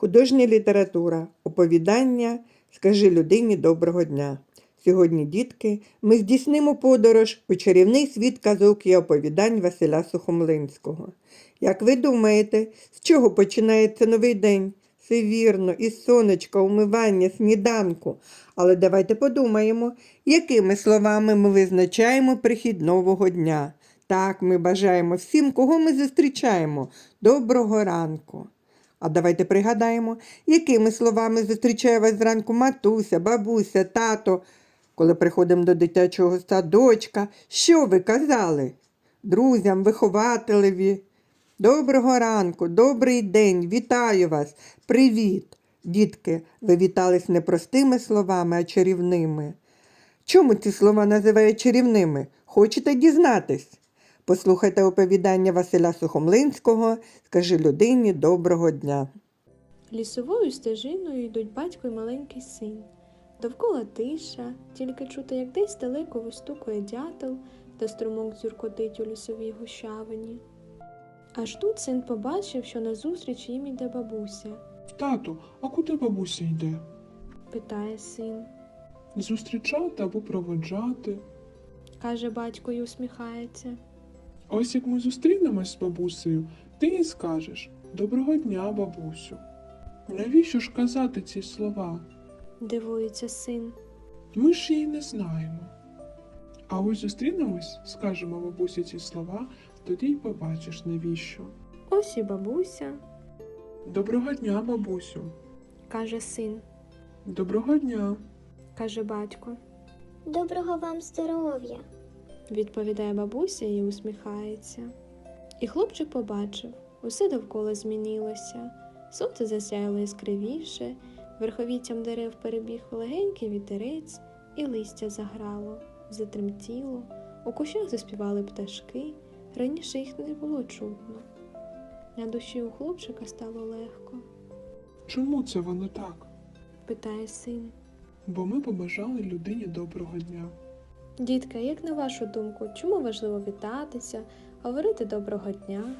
Художня література, оповідання Скажи людині доброго дня. Сьогодні, дітки, ми здійснимо подорож у чарівний світ казок і оповідань Василя Сухомлинського. Як ви думаєте, з чого починається новий день? Все вірно, із сонечка, умивання, сніданку. Але давайте подумаємо, якими словами ми визначаємо прихід нового дня. Так, ми бажаємо всім, кого ми зустрічаємо. Доброго ранку. А давайте пригадаємо, якими словами зустрічає вас зранку матуся, бабуся, тато, коли приходимо до дитячого садочка. Що ви казали? Друзям, вихователеві. Доброго ранку, добрий день, вітаю вас, привіт. Дітки, ви вітались не простими словами, а чарівними. Чому ці слова називають чарівними? Хочете дізнатись? Послухайте оповідання Василя Сухомлинського Скажи людині доброго дня. Лісовою стежиною йдуть батько й маленький син. Довкола тиша, тільки чути, як десь далеко вистукує дятел, та струмок дзюркотить у лісовій гущавині. Аж тут син побачив, що назустріч їм іде бабуся. Тату, а куди бабуся йде? Питає син. Зустрічати або проводжати. Каже батько й усміхається. Ось як ми зустрінемось з бабусею, ти їй скажеш Доброго дня, бабусю. Навіщо ж казати ці слова? Дивується син. Ми ж її не знаємо. А ось зустрінемось, скажемо бабусі ці слова, тоді й побачиш навіщо. Ось і бабуся, Доброго дня, бабусю. каже син, Доброго дня. каже батько. Доброго вам здоров'я. Відповідає бабуся і усміхається. І хлопчик побачив, усе довкола змінилося. Сонце засяяло яскравіше, верховіттям дерев перебіг легенький вітерець, і листя заграло, затремтіло, у кущах заспівали пташки, раніше їх не було чутно. На душі у хлопчика стало легко, Чому це воно так? питає син. Бо ми побажали людині доброго дня. Дітка, як на вашу думку, чому важливо вітатися, говорити доброго дня?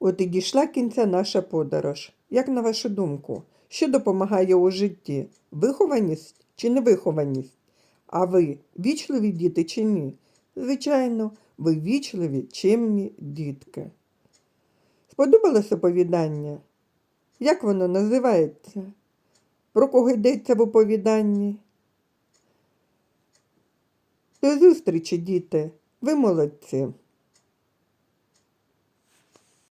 От і дійшла кінця наша подорож. Як на вашу думку, що допомагає у житті? Вихованість чи невихованість? А ви вічливі діти чи ні? Звичайно, ви вічливі, чимні дітки. Сподобалось оповідання? Як воно називається? Про кого йдеться в оповіданні? До зустрічі, діти. Ви молодці.